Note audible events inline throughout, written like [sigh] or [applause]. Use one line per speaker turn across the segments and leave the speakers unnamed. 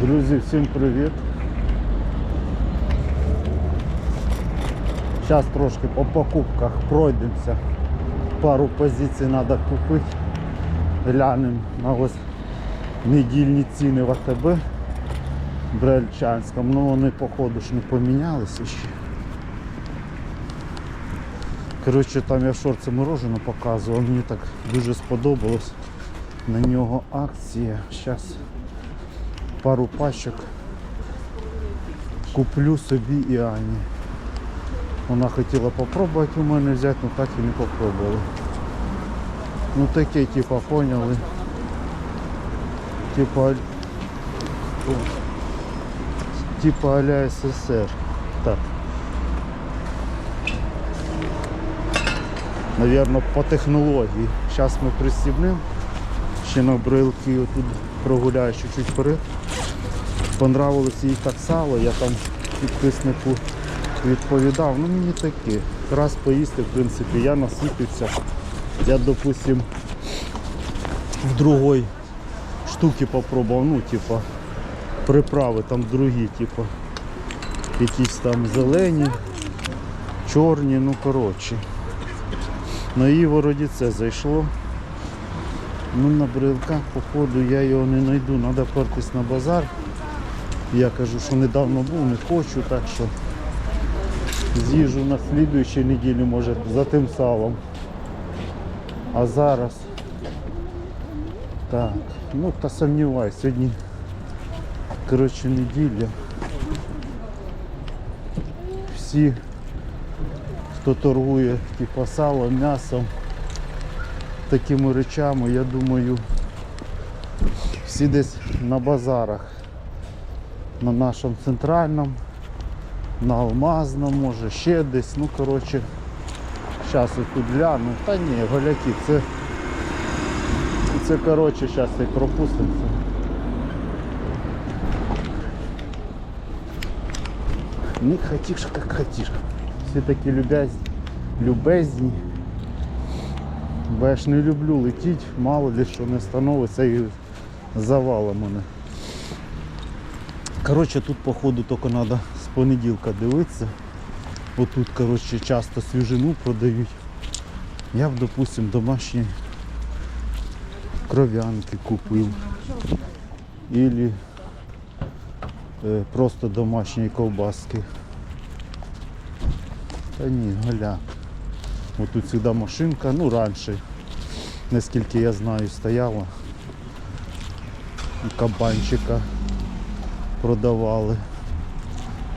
Друзі, всім привіт. Зараз трошки по покупках пройдемося. Пару позицій треба купити. Глянемо на ось недільні ціни в АТБ Брельчанському. Ну вони походу ж не помінялися ще. Коротше, там я в шорці морожене показував, мені так дуже сподобалось. На нього акція. Зараз пару пачок куплю собі і Ані. Вона хотіла попробувати у мене взяти, але так і не попробували. Ну таке, типа, поняли. Типа, типа а-ля СССР. Так. Наверно, по технології. Зараз ми пристібнемо. Ще на брилки отут прогуляю чуть-чуть вперед. Понравилося їй так сало, я там підписнику відповідав. Ну мені таке. Раз поїсти, в принципі, я наситився. Я, допустим, в другой штуки попробував, ну, типа, приправи там другі, типа, якісь там зелені, чорні, ну коротше. На її вроді це зайшло. Ну на брелках, походу, я його не знайду, треба пертись на базар. Я кажу, що недавно був, не хочу, так що з'їжджу на слідуючій неділі, може, за тим салом. А зараз так, ну та сумніваюсь, сьогодні коротше неділя. Всі, хто торгує типу салом, м'ясом, такими речами, я думаю, всі десь на базарах. На нашому центральному, на алмазному, може ще десь. Ну коротше, зараз я тут гляну. Та ні, голяки, це це коротше, зараз і пропустимо. Не хотиш, як хотиш. Всі такі любезні, любезні. Бо я ж не люблю летіти, мало ли що не становиться і завала мене. Коротше, тут походу тільки треба з понеділка дивитися. Отут, коротше, часто свіжину продають. Я б, допустим, домашні кров'янки купив. Или е, просто домашні ковбаски. Та ні, галя. Ось тут завжди машинка, ну раніше, наскільки я знаю, стояла. Кабанчика продавали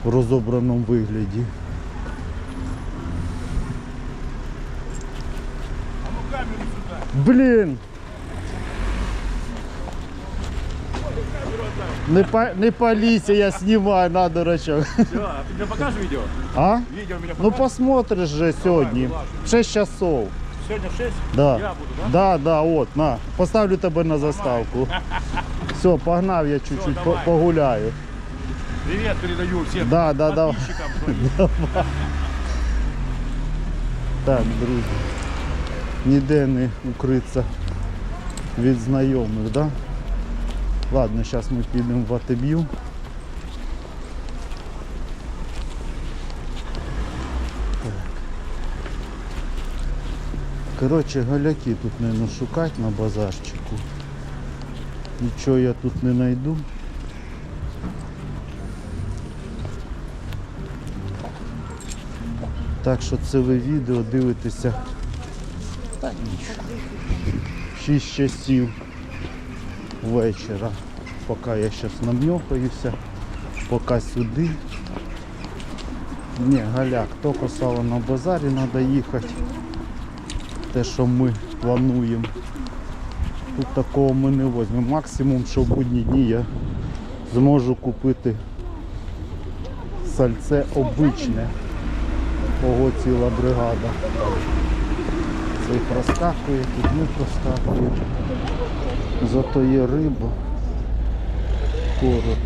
в розобраному вигляді. Блін! Не, по, не поліція, я знімаю на дурачок.
Все, а ты мне покажешь видео?
А?
Видео меня
Ну
покажешь?
посмотриш же сьогодні.
ладно.
6 часов.
Сегодня в 6?
Да.
Я буду, да?
Да, да, от, на. Поставлю тебе на заставку. Все, погнав я чуть-чуть по-
давай.
погуляю.
Привет передаю всем
Да, да, да.
подписчикам [laughs] своим.
Так, друзі. Ніде не укритися від знайомих, да? Ладно, зараз ми підемо в Атеб'ю. Коротше, галяки тут не шукати на базарчику. Нічого я тут не знайду. Так що це ви відео дивитеся та нічого. Шість часів вечора. Поки я зараз намньохаюся, поки сюди. Ні, галяк, тільки сало на базарі треба їхати. Те, що ми плануємо. Тут такого ми не візьмемо. Максимум, що в будні дні я зможу купити сальце обичне. Ого, ціла бригада. Цей проскакує, тут не проскакує. Зато є риба. Короб.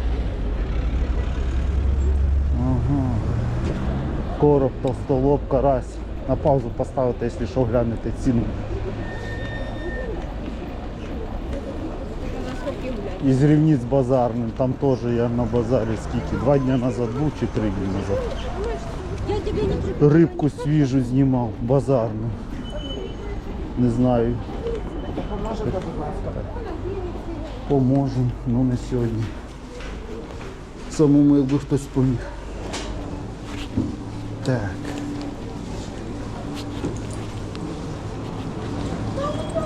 Ага. Короб, толстолоб, карась. На паузу поставити, якщо що, глянете ціну.
Гуляє?
із рівниць базарним. Там теж я на базарі скільки? Два дні назад був чи три дні назад. Рибку свіжу знімав, базарну. Не знаю. Поможу, ну не сьогодні. Самому якби хтось поміг. Так.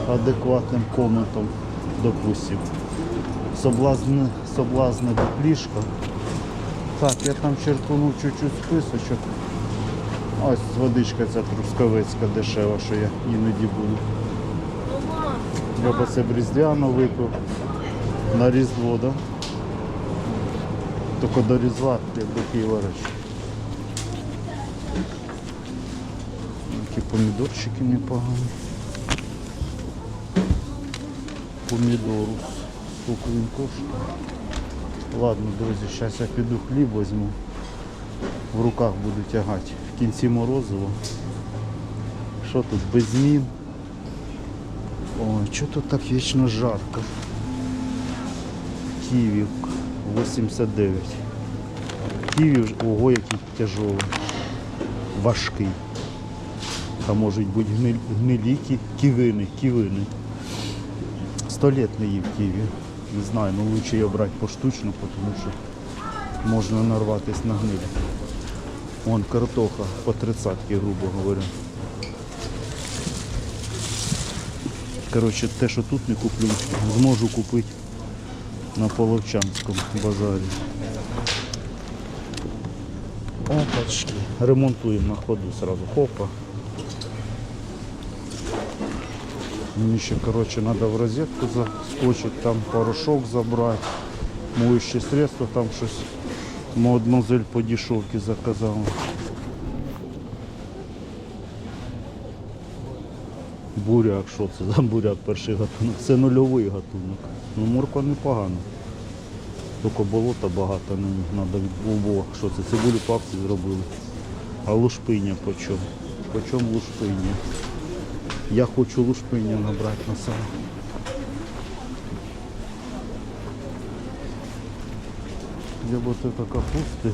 Адекватним коментом, допустим. Соблазне, соблазне буклішка. Так, я там черпанув чуть-чуть списочок. Ось водичка ця трускавецька дешева, що я іноді буду. Я б це б випив. На Різдво, да? Тільки до Різдва, як до Києва речі. Такі помідорчики непогані. Помідорус. Скільки він коштує? Ладно, друзі, зараз я піду хліб візьму. В руках буду тягати. В кінці морозиво. Що тут, без змін? Ой, що тут так вічно жарко? Київ 89. Київ, ого, який тяжелий. Важкий. Там можуть бути гнилі кивини, кивини. Сто лет не їв Києві. Не знаю, ну лучше її брати поштучно, тому що можна нарватися на гниль. Вон картоха по 30 грубо говоря. Коротше, те, що тут не куплю, зможу купити на Половчанському базарі. Опачки. Ремонтуємо на ходу сразу. Хопа. Мені ще, коротше, треба в розетку заскочити, там порошок забрати, моющее средство, там щось мадемуазель по дешевці заказала. Буряк, що це за буряк перший гатунок? Це нульовий гатунок. Ну морква непогана. Тільки болота багато них треба від. Що це? Цибулю по акції зробили. А лушпиня по чому? По чому лушпиня? Я хочу лушпиня набрати на сало. Я б от это капусти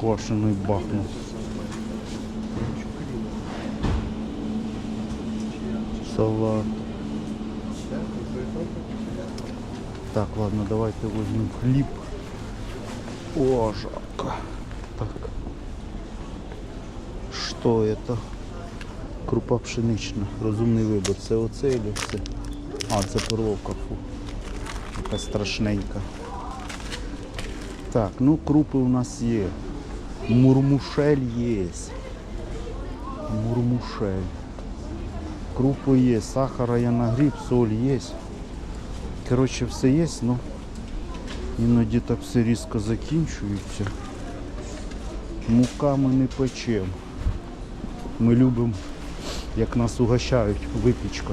квашеної бахнув. Салат. Так, ладно, давайте возьмем хліб. О, жарко. Так. Что это? Крупа пшенична. Розумний вибір. Це оце или це? А, це перловка, фу. Яка страшненька. Так, ну крупи у нас є. Мурмушель є. Мурмушель. Крупи є, сахара я нагріб, соль є. Коротше, все є, ну іноді так все різко закінчується. Мука ми не печемо. Ми любимо, як нас угощають випічка.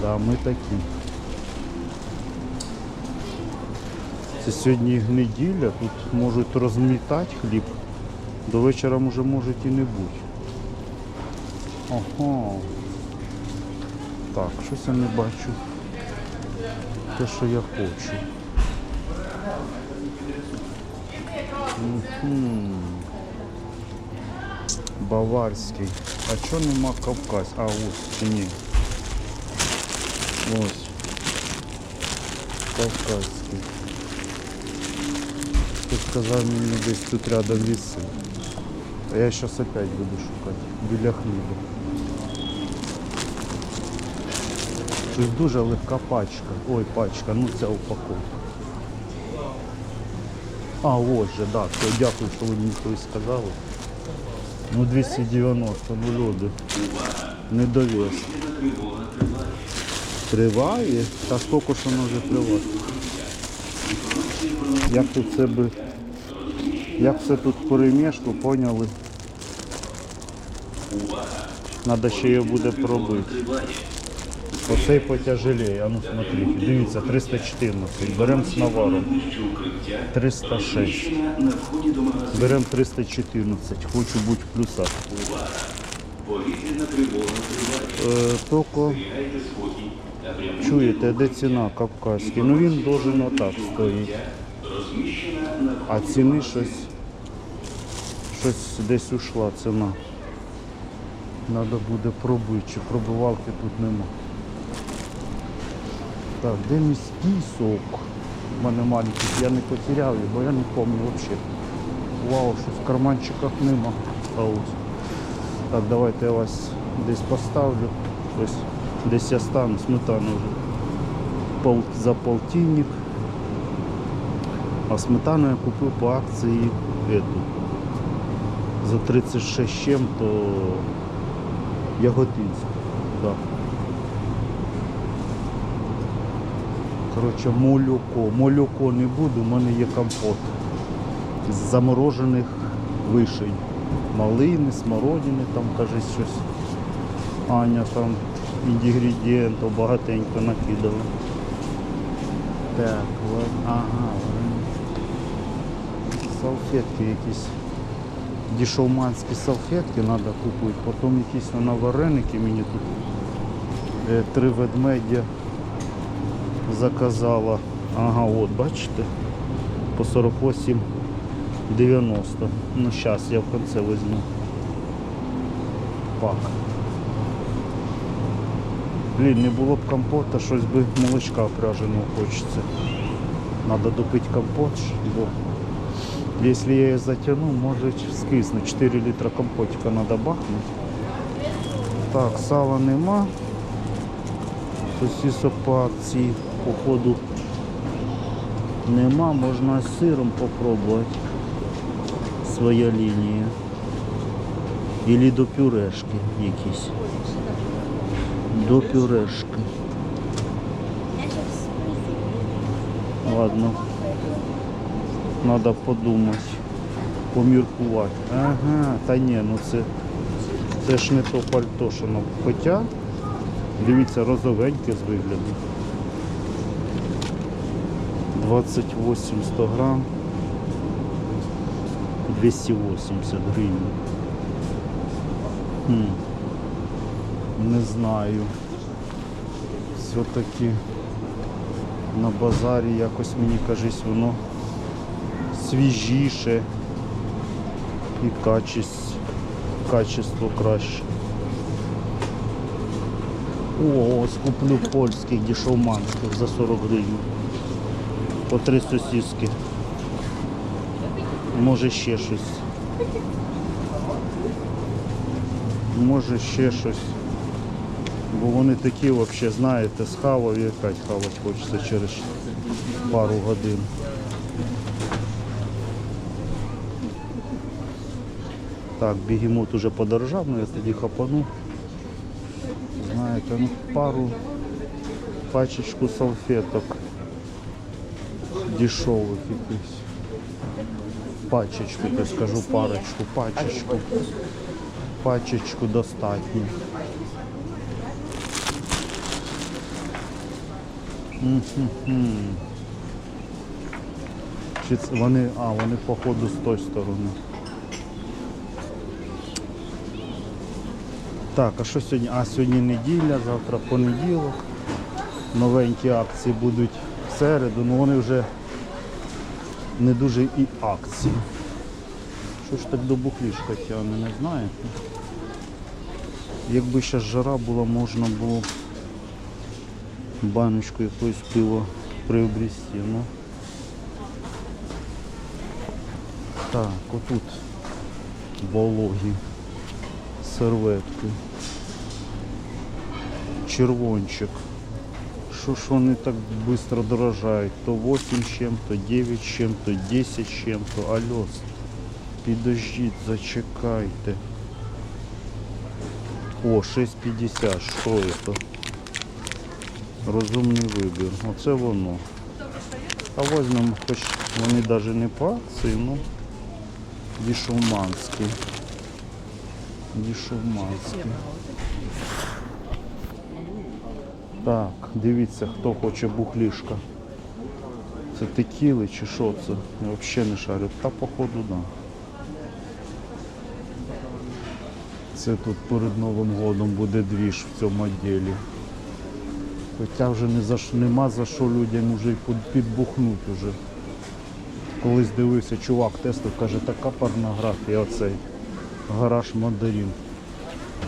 Да, ми такі. Це сьогодні неділя, тут можуть розмітати хліб. До вечора може можуть і не бути. Ага. Так, щось я не бачу. Те, що я хочу. Мгм. Баварський. А чого нема Кавказ? А ось чи ні? Ось. Кавказський. Ти сказав мені десь тут рядом віси. А я зараз опять буду шукати. Біля хліба. Щось дуже легка пачка. Ой, пачка, ну ця упаковка. А, ось же, да, все, дякую, що ви мені колись сказали. Ну 290, ну люди. Не довіз. Триває? Та скільки ж воно вже триває? Як тут це би. Як все тут перемішку, поняли? Надо ще її буде пробити. Оцей потяжелее, а ну смотрите, дивіться, 314, беремо з наваром. 306. Беремо 314, хочу бути в плюсах. Е, тільки Чуєте, де ціна кавказький? Ну він должен отак стоїть. А ціни щось, щось десь ушла ціна. Треба буде пробити, чи пробивалки тут нема. Так, де міський сок? У мене маленький, я не потеряв його, я не пам'ятаю взагалі. Вау, щось в карманчиках нема. А ось. Так, давайте я вас десь поставлю. Ось десь я стану, сметану вже пол, за полтинник. А сметану я купив по акції эту, за 36 з чим-то Яготинську. Да. Коротше, молоко. Молоко не буду, у мене є компот з заморожених вишень. Малини, смородини, там каже щось. Аня там інгредієнтів багатенько накидала. Так, от, ага, салфетки якісь. Дішовманські салфетки треба купити. Потім якісь вона вареники мені тут е, три ведмедя заказала. Ага, от, бачите? По 48,90. Ну, зараз я в кінці візьму. Пак. Блін, не було б компота, щось би молочка пряженого хочеться. Надо допити компот, бо якщо я її затягну, може скисне. 4 літра компотика треба бахнути. Так, сала нема. Сосисок по акції, походу, нема, можна з сиром попробувати. Своя лінія. Ілі до пюрешки якісь. До пюрешки. Ладно. Надо подумати, поміркувати. Ага, та ні, ну це, це ж не то пальто, що нам. Хоча, дивіться, розовеньке з вигляду. 28 100 грам. 280 гривень. Не знаю. Все-таки на базарі якось мені кажись воно свіжіше і качество, качество краще. О, ось куплю польських дешевманських за 40 гривень. По три сосиски. Може ще щось. Може ще щось. Бо вони такі взагалі, знаєте, схавав і опять хавати хочеться через пару годин. Так, бігемот уже подорожав, але я тоді хапану. Знаєте, ну пару пачечку салфеток дешевих якихось. Пачечку, я скажу парочку, пачечку. Пачечку достатньо. Чи це вони, а, вони походу з тої сторони. Так, а що сьогодні? А сьогодні неділя, завтра понеділок. Новенькі акції будуть в середу, ну вони вже не дуже і акції. Що ж так до бухлішка тягне, не знаєте? Якби ще жара була, можна було баночку якоїсь пива приобрести. Ну. Так, отут вологі серветки. Червончик. Що ж вони так швидко дорожають? То 8 з чим-то, 9 з чим-то, 10 з чим-то. Алло, підождіть, зачекайте. О, 6,50. Що це? Розумний вибір. Оце воно. А візьмемо, хоч вони навіть не по акції, ну дішовманські. Дішовманські. Так, дивіться, хто хоче бухлішка. Це текіли чи що це? Я взагалі не шарю. Та походу, да. Це тут перед Новим годом буде двіж в цьому відділі. Хоча вже не за, нема за що людям уже підбухнути уже. Колись дивився, чувак тестив, каже, така порнографія, оцей гараж мандарин.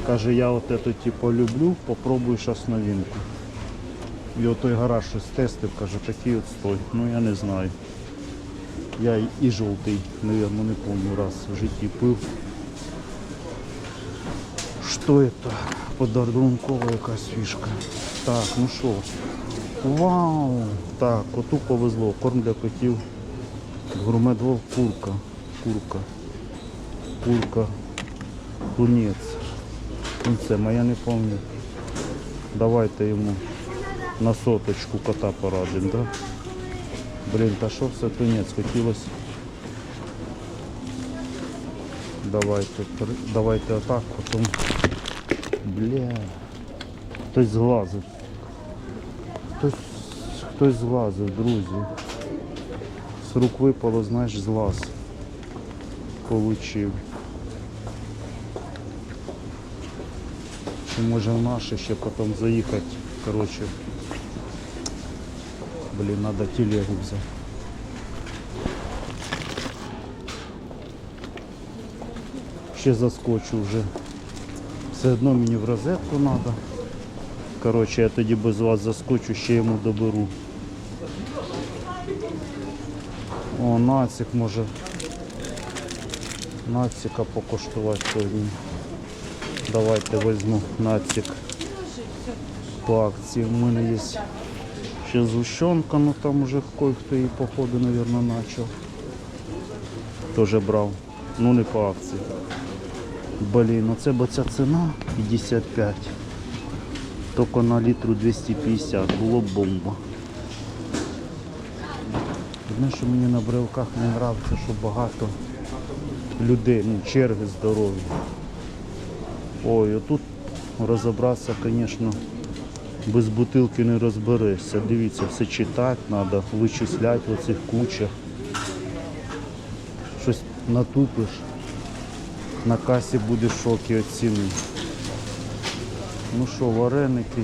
Каже, я от это типу люблю, попробую зараз новинку. І отой гараж щось тестив, каже, такий от стой. Ну я не знаю. Я і- жовтий, наверное, не помню раз в житті пив. Що это? Подарункова якась фішка. Так, ну що? Вау! Так, коту повезло. Корм для котів. Гурмет вовк, курка. Курка. Курка. Тунець. Тунце, моя не пам'ятаю. Давайте йому на соточку кота порадимо, да? Блін, та що все тунець хотілося. Давайте, при- давайте отак, потім. Бля. Хтось зглазив. Хтось, хтось зглазив, друзі. З рук випало, знаєш, злаз. Получив. Чи може в наше ще потім заїхати. Коротше. Блін, треба телегу взяти. Ще заскочу вже. Все одно мені в розетку треба. Коротше, я тоді без вас заскочу, ще йому доберу. О, нацик може. Нацика покуштувати сьогодні. Давайте візьму нацик по акції. У мене є ще згущенка, ну там уже кой-хто її походу, мабуть, почав. Теж брав. Ну не по акції. Блін, ну це бо ця ціна 55. Тільки на літру 250. Було бомба. Одне, що мені на брелках не подобається, що багато людей, ну, черги здорові. Ой, отут розібратися, звісно, без бутилки не розберешся. Дивіться, все читати треба, вичисляти в оцих кучах. Щось натупиш. На касі буде в шокі від ціни. Ну що, вареники.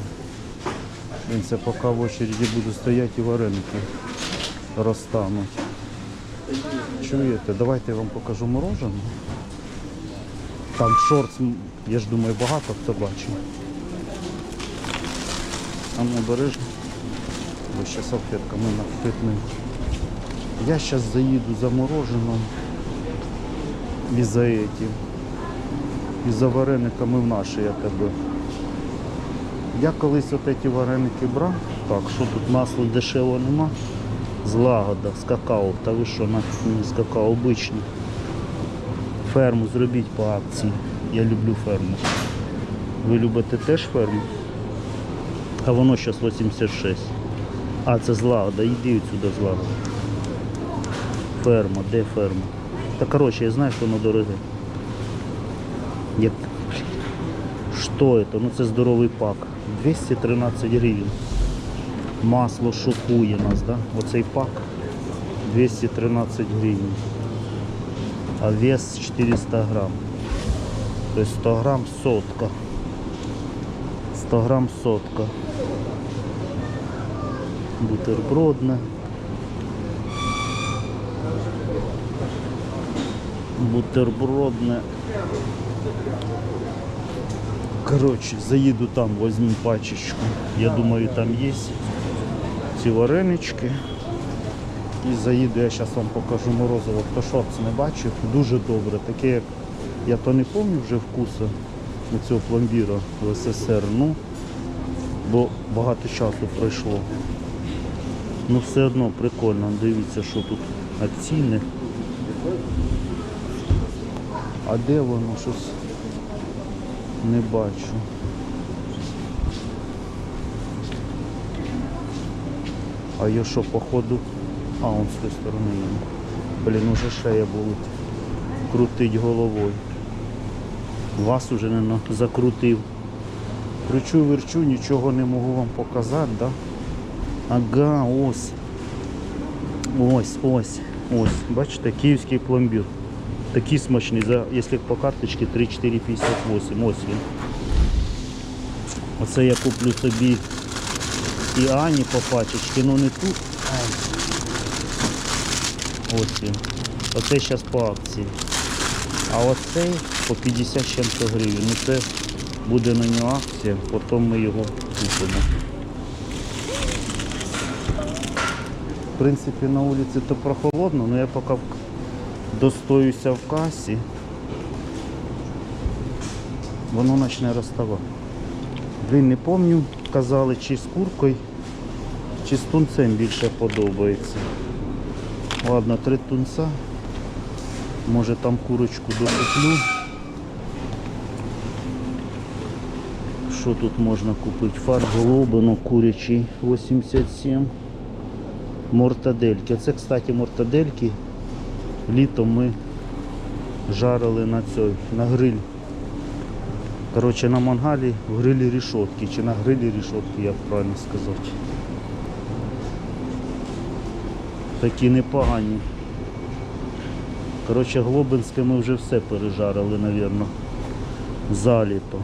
Це поки в очереді буду стояти і вареники розтануть. Чуєте, давайте я вам покажу мороженое. Там шортс, м, я ж думаю, багато хто бачив. Ну обережно. Бо ще салфетками накипним. Я зараз заїду за мороженым і за этим. І за варениками в наші я тебе. Я колись от ці вареники брав. Так, що тут масла дешевого нема. Злагода з какао. Та ви що, не з какао обичні. Ферму зробіть по акції. Я люблю ферму. Ви любите теж ферму? А воно зараз 86. А, це злагода. Йди сюди злагода. Ферма, де ферма? Та коротше, я знаю, що воно дороге. Як... Що це? Ну це здоровий пак. 213 гривень. Масло шокує нас, да? Оцей пак 213 гривень. А вес 400 грам. Тобто 100 грам сотка. 100 грам сотка. Бутербродне. Бутербродне. Коротше, заїду там, возьму пачечку. Я думаю, там є ці варенички. І заїду, я зараз вам покажу морозиво. Хто шорт не бачив, дуже добре. Таке, як я то не пам'ятаю вже вкусу цього пломбіра в СССР. Ну, бо багато часу пройшло. Ну все одно прикольно. Дивіться, що тут а ціни. А де воно щось не бачу. А я що, походу... А, он з тої сторони є. Блін, уже шея болить. Крутить головою. Вас уже не закрутив. Кручу, верчу, нічого не можу вам показати, да? Ага, ось. Ось, ось, ось. Бачите, київський пломбір. Такий смачний, за, якщо по карточці 3,458. Ось він. Оце я куплю собі І Ані по пачечці, ну не тут. Ось він. Оце зараз по акції. А оцей по 50 з чим-то гривень. Ну це буде на нього акція, потім ми його купимо. В принципі, на вулиці то прохолодно, але я поки достоюся в касі, воно почне розставати. Блін, не пам'ятаю, казали, чи з куркою, чи з тунцем більше подобається. Ладно, три тунца. Може там курочку докуплю. Що тут можна купити? Фарш голубину курячий 87. Мортадельки. Це, кстати, мортадельки. Літом ми жарили на цій, на гриль. Коротше, на мангалі в грилі рішотки. Чи на грилі рішотки, як правильно сказати. Такі непогані. Коротше, Глобинське ми вже все пережарили, мабуть, заліто.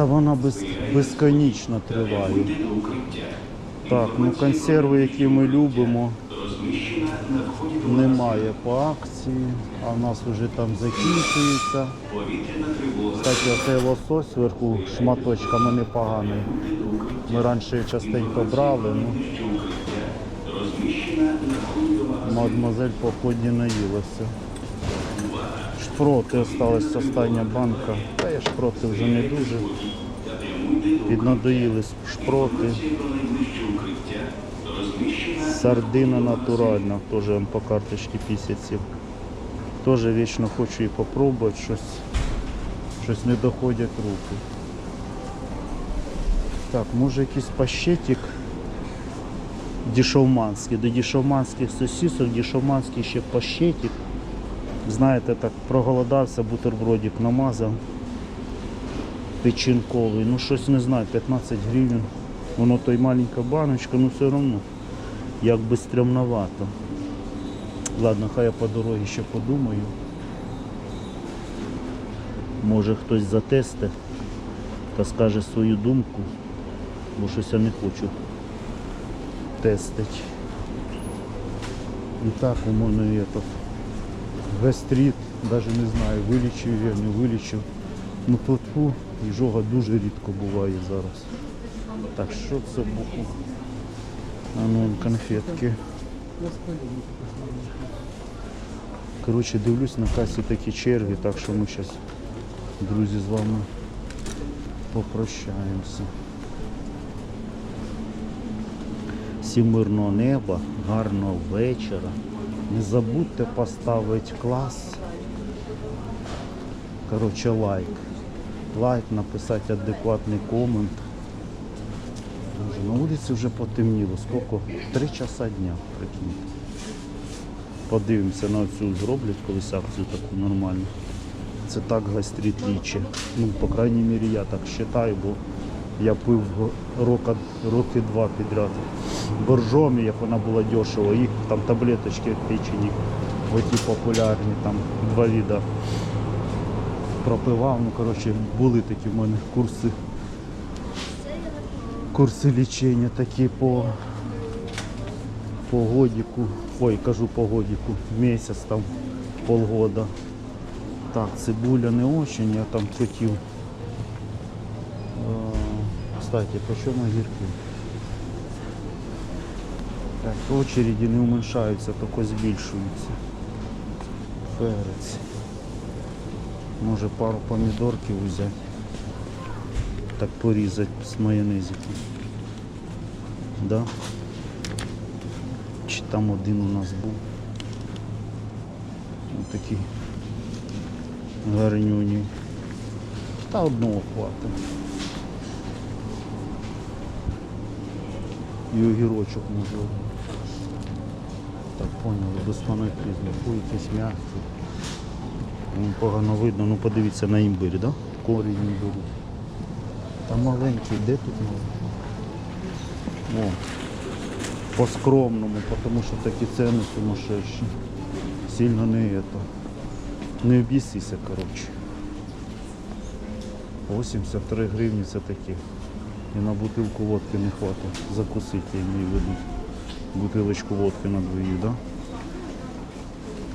Та вона без, безконечно триває. Так, ну консерви, які ми любимо, немає по акції, а в нас вже там закінчується. Кстати, оцей лосось зверху шматочками непоганий. Ми раніше частенько брали, ну мадемуазель поході наїлася. Шпроти осталась остання банка. Та я шпроти вже не дуже. Піднадоїли шпроти. Сардина натуральна, теж по карточці 57. Теж вічно хочу і попробувати щось. Щось не доходять руки. Так, може якийсь пащетик дешевманський. До дешевманських сосисок, дешевманський ще пащетик. Знаєте, так проголодався, бутербродик намазав. Печінковий. Ну щось не знаю, 15 гривень. Воно той маленька баночка, ну все одно як би стрімновато. Ладно, хай я по дорозі ще подумаю. Може хтось затесте та скаже свою думку, бо щось я не хочу тестити. І так у мене є тут гастрит, навіть не знаю, вилічив я, не вилічив. Ну тут фу, іжога дуже рідко буває зараз. Так, що це було? А ну, конфетки. Коротше, дивлюсь на касі такі черги, так що ми зараз, друзі, з вами попрощаємося. Всім неба, гарного вечора. Не забудьте поставити клас. Коротше, лайк. Лайк, написати адекватний комент. Боже, на вулиці вже потемніло. Скільки? Три часа дня, прикиньте. Подивимося на цю зроблять колись акцію таку нормальну. Це так гастрит ліче. Ну, по крайній мірі, я так вважаю, бо я пив рока, роки два підряд. Боржомі, як вона була дешева, їх там таблеточки печені, оті популярні, там два віда пропивав. Ну, коротше, були такі в мене курси. Курси лічення такі по, по годіку. Ой, кажу по годіку, місяць там, полгода. Так, цибуля не очень, я там хотів. Е, Кстати, по чому огірки? Так, очереди не уменьшаються, тільки збільшуються. Перець. Може пару помідорків взяти. Так порізати з майонезиком. Да? Чи там один у нас був? Ось такий гарнюній. Та одного хватить. І огірочок можливо. Так поняли, фанатизму. Фу, якийсь м'який. Ну, Погано видно, ну подивіться на імбирь, да? Корінь імбирю. Та маленький, де тут? О, по-скромному, тому що такі ціни сумасшедші. Сильно не это. Не об'їсися, коротше. 83 гривні це таке. І на бутилку водки не хватить. Закусити, я маю в виду. Бутилочку водки на двоїх, да?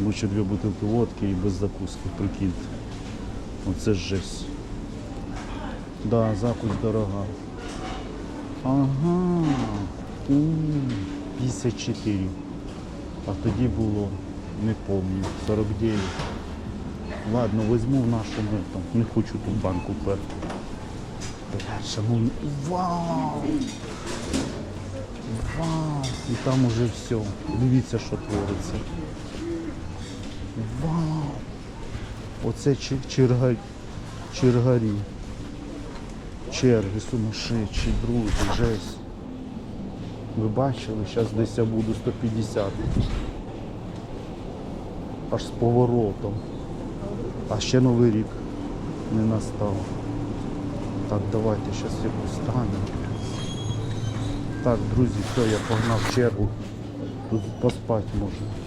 Лучше дві бутилки водки і без закуски, прикиньте. Оце ж жесть. Да, закусь дорога. Ага. У, 54. А тоді було, не пам'ятаю, 49. Ладно, візьму в нашому там. Не хочу ту банку перти. Блядь, Шановні. Вау! Вау! І там уже все. Дивіться, що твориться. Вау! Оце черга... чергарі. Черги сумасшедші, друзі, жесть. Ви бачили, зараз десь я буду 150. Аж з поворотом. А ще Новий рік не настав. Так, давайте зараз якусь станемо. Так, друзі, все, я погнав чергу. Тут поспати можна.